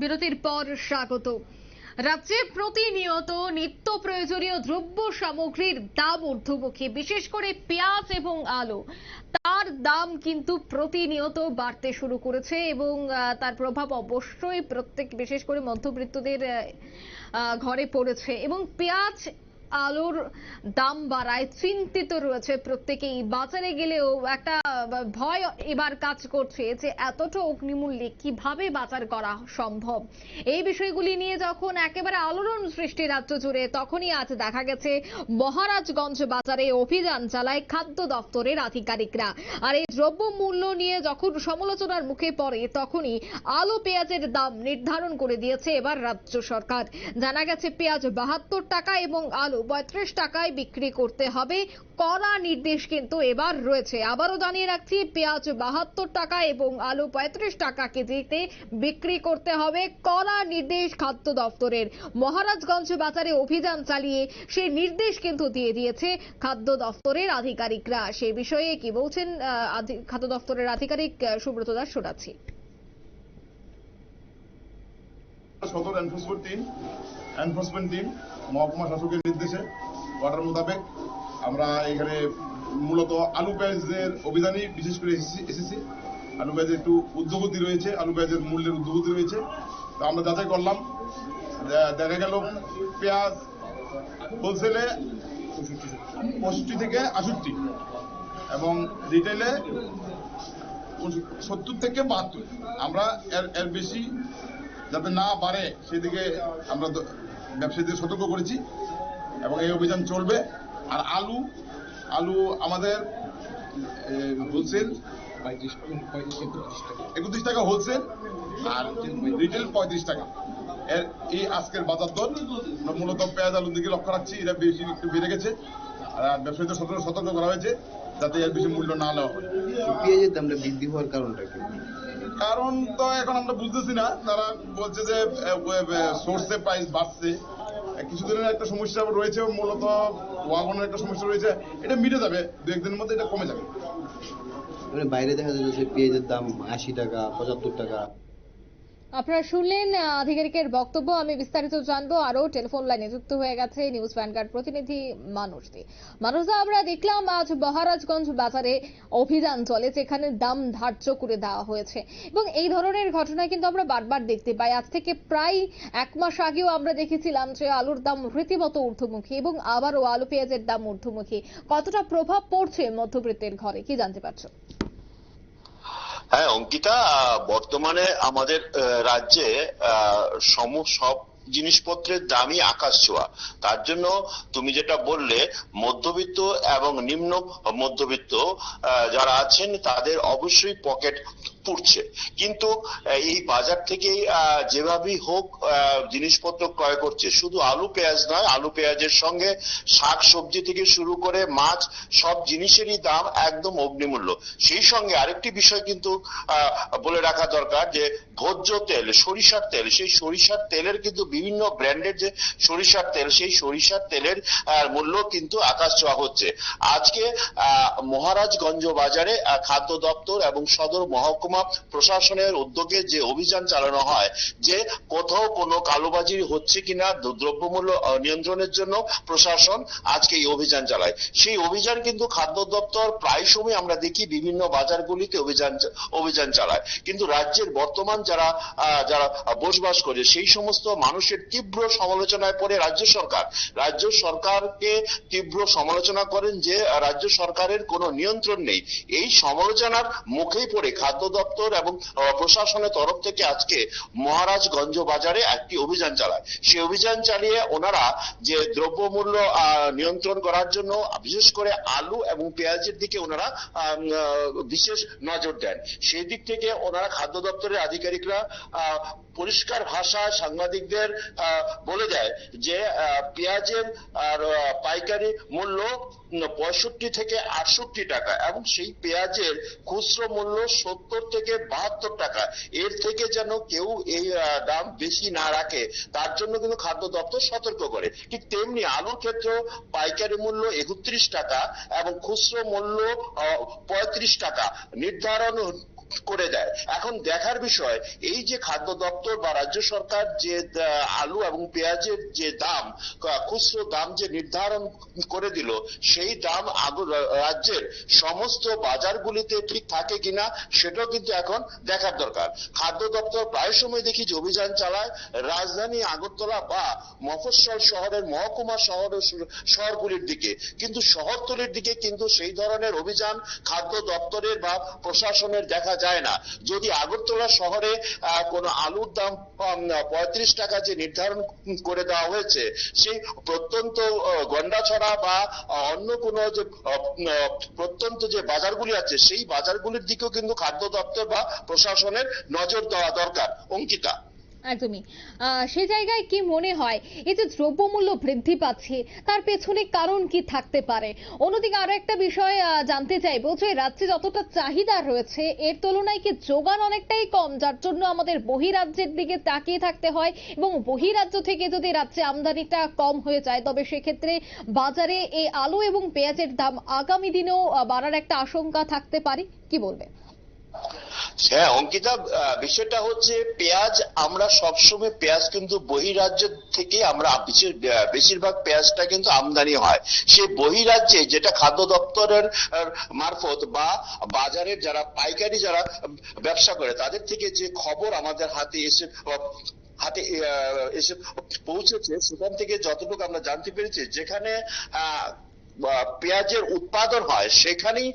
বিরতির পর স্বাগত। রাজ্যে প্রতিনিয়ত নিত্য প্রয়োজনীয় দ্রব্য সামগ্রীর দাম ঊর্ধ্বমুখী, বিশেষ করে পেঁয়াজ এবং আলু। তার দাম কিন্তু প্রতিনিয়ত বাড়তে শুরু করেছে এবং তার প্রভাব অবশ্যই প্রত্যেক, বিশেষ করে মধ্যবিত্তদের ঘরে পড়েছে। এবং পেঁয়াজ আলুর দাম বাড়ায়, চিন্তিত রয়েছে প্রত্যেকেই। বাজারে গেলেও একটা ভয় এবার কাজ করছে যে এতটা অগ্নিমূল্যে কীভাবে বাজার করা সম্ভব? এই বিষয়গুলি নিয়ে যখন একেবারে আলোড়ন সৃষ্টি রাজ্য জুড়ে, তখনই আজ দেখা গেছে, মহারাজগঞ্জ বাজারে অভিযান চালায় খাদ্য দপ্তরের আধিকারিকরা। আর এই দ্রব্য মূল্য নিয়ে যখন সমালোচনার মুখে পড়ে, তখনই আলু পেঁয়াজের দাম নির্ধারণ করে দিয়েছে এবার রাজ্য সরকার। জানা গেছে, পেঁয়াজ বাহাত্তর টাকা এবং আলু পঁয়ত্রিশ টাকায় বিক্রি করতে হবে। কড়া নির্দেশ কিন্তু এবার রয়েছে। আবারও জানিয়ে রাখছি, পেঁয়াজ বাহাত্তর টাকা এবং আলু পঁয়ত্রিশ টাকা কেজিতে বিক্রি করতে হবে। কড়া নির্দেশ খাদ্য দপ্তরের। মহারাজগঞ্জ বাজারে অভিযান চালিয়ে সেই নির্দেশ কিন্তু দিয়ে দিয়েছে খাদ্য দপ্তরের আধিকারিকরা। সে বিষয়ে কি বলছেন খাদ্য দপ্তরের আধিকারিক সুব্রত দাস শোনাচ্ছি। সদর এনফোর্সমেন্ট টিম এনফোর্সমেন্ট টিম মহকুমা শাসকের নির্দেশে অর্ডার মোতাবেক আমরা এখানে মূলত আলু পেঁয়াজের অভিযানই বিশেষ করে এসেছি আলু পেঁয়াজের একটু উদ্যোগতি রয়েছে, আলু পেঁয়াজের মূল্যের উদ্যোগতি রয়েছে। তো আমরা যাচাই করলাম দেখা গেল পেঁয়াজ হোলসেলে পঁয়ষট্টি থেকে আষট্টি এবং রিটেলে সত্তর থেকে বাহাত্তর। আমরা এর এর বেশি যাতে না বাড়ে, সেদিকে আমরা ব্যবসায়ীদের সতর্ক করেছি এবং এই অভিযান চলবে। আর আলু আলু আমাদের হোলসেল একত্রিশ টাকা। হোলসেল আর রিটেল পঁয়ত্রিশ টাকা। এর এই আজকের বাজার দর মূলত পেঁয়াজ আলুর দিকে লক্ষ্য রাখছি এটা বেশি একটু বেড়ে গেছে। আর ব্যবসায়ীদের সতর্ক সতর্ক করা হয়েছে যাতে এর বেশি মূল্য না নেওয়া হয়। পেঁয়াজের দামটা বৃদ্ধি হওয়ার কারণটা কি? কারণ তো এখন আমরা বুঝতেছি না তারা বলছে যে সোর্সে প্রাইস বাড়ছে। কিছুদিনের একটা সমস্যা রয়েছে মূলত ওয়াগনের একটা সমস্যা রয়েছে। এটা মিটে যাবে দু একদিনের মধ্যে এটা কমে যাবে। মানে বাইরে দেখা যাচ্ছে পেঁয়াজের দাম আশি টাকা পঁচাত্তর টাকা। আপনারা শুনলেন আধিকারিকের বক্তব্য। আমি বিস্তারিত জানব। আরও টেলিফোন লাইনে যুক্ত হয়ে গেছে নিউজ ভ্যানগার্ড প্রতিনিধি মানুষ দে মানুষদা আমরা দেখলাম, আজ মহারাজগঞ্জ বাজারে অভিযান চলে, যেখানে দাম ধার্য করে দেওয়া হয়েছে। এবং এই ধরনের ঘটনা কিন্তু আমরা বারবার দেখতে পাই। আজ থেকে প্রায় এক মাস আগেও আমরা দেখেছিলাম যে আলুর দাম রীতিমতো ঊর্ধ্বমুখী এবং আবারও আলু পেঁয়াজের দাম ঊর্ধ্বমুখী। কতটা প্রভাব পড়ছে মধ্যবিত্তের ঘরে, কি জানতে পারছ? হ্যাঁ অঙ্কিতা, বর্তমানে আমাদের রাজ্যে সম, সব জিনিসপত্রের দামই আকাশ ছোঁয়া। তার জন্য তুমি যেটা বললে, মধ্যবিত্ত এবং নিম্ন মধ্যবিত্ত যারা আছেন, তাদের অবশ্যই পকেট পুড়ছে। কিন্তু এই বাজার থেকে যেভাবেই হোক জিনিসপত্র ক্রয় করছে, শুধু আলু, পেঁয়াজ নয়, আলু, পেঁয়াজের সঙ্গে শাক, সবজি থেকে শুরু করে মাছ, সব জিনিসেরই দাম একদম অগ্নিমূল্য। সেই সঙ্গে আরেকটি বিষয় কিন্তু বলে রাখা দরকার যে, ভোজ্য তেল, সরিষার তেল, সেই সরিষার তেলের কিন্তু বিভিন্ন ব্র্যান্ডের যে সরিষার তেল, সেই সরিষার তেলের মূল্য কিন্তু আকাশ ছোঁয়া হচ্ছে। আজকে মহারাজগঞ্জ বাজারে খাদ্য দপ্তর এবং সদর মহকুমা প্রশাসনের উদ্যোগে যে অভিযান চালানো হয়, যে কোথাও কোনো কালোবাজি হচ্ছে কিনা দ্রব্যমূল্য নিয়ন্ত্রণের জন্য প্রশাসন আজকে এই অভিযান চালায়। সেই অভিযান কিন্তু খাদ্য দপ্তর প্রায় সময় আমরা দেখি বিভিন্ন বাজারগুলিতে অভিযান অভিযান চালায়। কিন্তু রাজ্যের বর্তমান যারা যারা বসবাস করে, সেই সমস্ত মানুষের তীব্র সমালোচনায় পড়ে রাজ্য সরকার। রাজ্য সরকারকে তীব্র সমালোচনা করেন যে, রাজ্য সরকারের কোনো নিয়ন্ত্রণ নেই। এই সমালোচনার মুখেই পড়ে খাদ্য দপ্তর এবং প্রশাসনের তরফ থেকে আজকে মহারাজগঞ্জ বাজারে একটি অভিযান চালায়। সেই অভিযান চালিয়ে ওনারা যে দ্রব্যমূল্য নিয়ন্ত্রণ করার জন্য, বিশেষ করে আলু এবং পেঁয়াজের দিকে ওনারা বিশেষ নজর দেন। সেই দিক থেকে ওনারা খাদ্য দপ্তরের আধিকারিকরা পরিষ্কার ভাষায় সাংবাদিকদের বলে দেয় যে পেঁয়াজের আর পাইকারি মূল্য পঁয়ষট্টি থেকে আটষট্টি টাকা এবং সেই পেঁয়াজের খুচরো মূল্য সত্তর থেকে বাহাত্তর টাকা। এর থেকে যেন কেউ এই দাম বেশি না রাখে, তার জন্য কিন্তু খাদ্য দপ্তর সতর্ক করে। ঠিক তেমনি আলুর ক্ষেত্রেও পাইকারি মূল্য একত্রিশ টাকা এবং খুচরো মূল্য পঁয়ত্রিশ টাকা। নির্ধারণ করে দেয়। এখন দেখার বিষয়, এই যে খাদ্য দপ্তর বা রাজ্য সরকার যে আলু এবং পেঁয়াজের যে দাম খুচরো দাম যে নির্ধারণ করে দিল, সেই দাম রাজ্যের সমস্ত বাজারগুলিতে ঠিক থাকে কিনা, সেটাও কিন্তু এখন দেখার দরকার। খাদ্য দপ্তর প্রায় সময় দেখি যে অভিযান চালায়। রাজধানী আগরতলা বা মফস্বল শহরের, মহকুমা শহর শহরগুলির দিকে। কিন্তু শহরতলির দিকে কিন্তু সেই ধরনের অভিযান খাদ্য দপ্তরের বা প্রশাসনের দেখা যায় না। যদি আগরতলা শহরে কোনো আলুর দাম পঁয়ত্রিশ টাকা যে নির্ধারণ করে দেওয়া হয়েছে, সেই প্রত্যন্ত গন্ডাছড়া বা অন্য কোনো যে প্রত্যন্ত যে বাজারগুলি আছে, সেই বাজারগুলির দিকেও কিন্তু খাদ্য দপ্তর বা প্রশাসনের নজর দেওয়া দরকার, অঙ্কিতা। একদমই। সে জায়গায় কি মনে হয়? এই যে দ্রব্যমূল্য বৃদ্ধি পাচ্ছে, তার পেছনে কারণ কি থাকতে পারে? অন্যদিকে আরও একটা বিষয় জানতে চাইব যে রাজ্যে যতটা চাহিদা রয়েছে, এর তুলনায় কি যোগান অনেকটাই কম, যার জন্য আমাদের বহিরাজ্যের দিকে তাকিয়ে থাকতে হয় এবং বহিরাজ্য থেকে যদি রাজ্যে আমদানিটা কম হয়ে যায়, তবে সেক্ষেত্রে বাজারে এই আলু এবং পেঁয়াজের দাম আগামী দিনেও বাড়ার একটা আশঙ্কা থাকতে পারে। কি বলবে হ্যাঁ অঙ্কিতা বিষয়টা হচ্ছে পেঁয়াজ, আমরা সবসময় পেঁয়াজ কিন্তু বহিরাজ্য থেকে আমরা বেশিরভাগ পেঁয়াজটা কিন্তু আমদানি হয়। সেই বহিরাজ্যে যেটা খাদ্য দপ্তরের মারফত বা বাজারের যারা পাইকারি যারা ব্যবসা করে, তাদের থেকে যে খবর আমাদের হাতে এসে হাতে এসে পৌঁছেছে, সেখান থেকে যতটুকু আমরা জানতে পেরেছি, যেখানে পেঁয়াজের উৎপাদন হয়, সেখানেই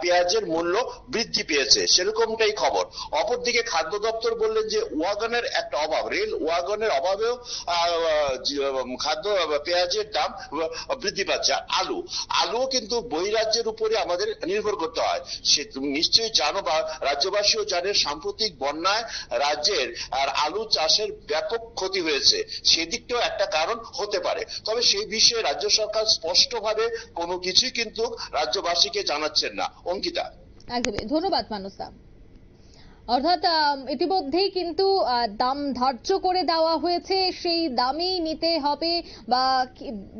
পেঁয়াজের মূল্য বৃদ্ধি পেয়েছে। সেরকমটাই খবর। অপরদিকে খাদ্য দপ্তর বললেন যে, ওয়াগনের একটা অভাব। রেল ওয়াগনের অভাবেও খাদ্য, পেঁয়াজের দাম বৃদ্ধি পাচ্ছে। আলু, আলুও কিন্তু বহিরাজ্যের উপরে আমাদের নির্ভর করতে হয়। সে তুমি নিশ্চয়ই জানো বা রাজ্যবাসীও জানে, সাম্প্রতিক বন্যায় রাজ্যের, আর আলু চাষের ব্যাপক ক্ষতি হয়েছে। সেদিকটাও একটা কারণ হতে পারে। তবে সেই বিষয়ে রাজ্য সরকার স্পষ্টভাবে কোনো কিছুই কিন্তু রাজ্যবাসীকে জানাচ্ছেন না। অঙ্কিতা। একদমই। ধন্যবাদ মানসদা অর্থাৎ ইতিমধ্যেই কিন্তু দাম ধার্য করে দেওয়া হয়েছে। সেই দামেই নিতে হবে বা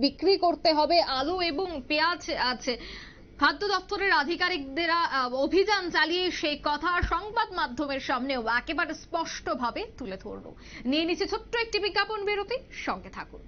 বিক্রি করতে হবে আলু এবং পেঁয়াজ আছে। খাদ্য দপ্তরের আধিকারিকদের অভিযান চালিয়ে সেই কথা সংবাদ মাধ্যমের সামনেও একেবারে স্পষ্টভাবে তুলে ধরলো নিয়ে নিচ্ছে ছোট্ট একটি বিজ্ঞাপন বিরতি। সঙ্গে থাকুন।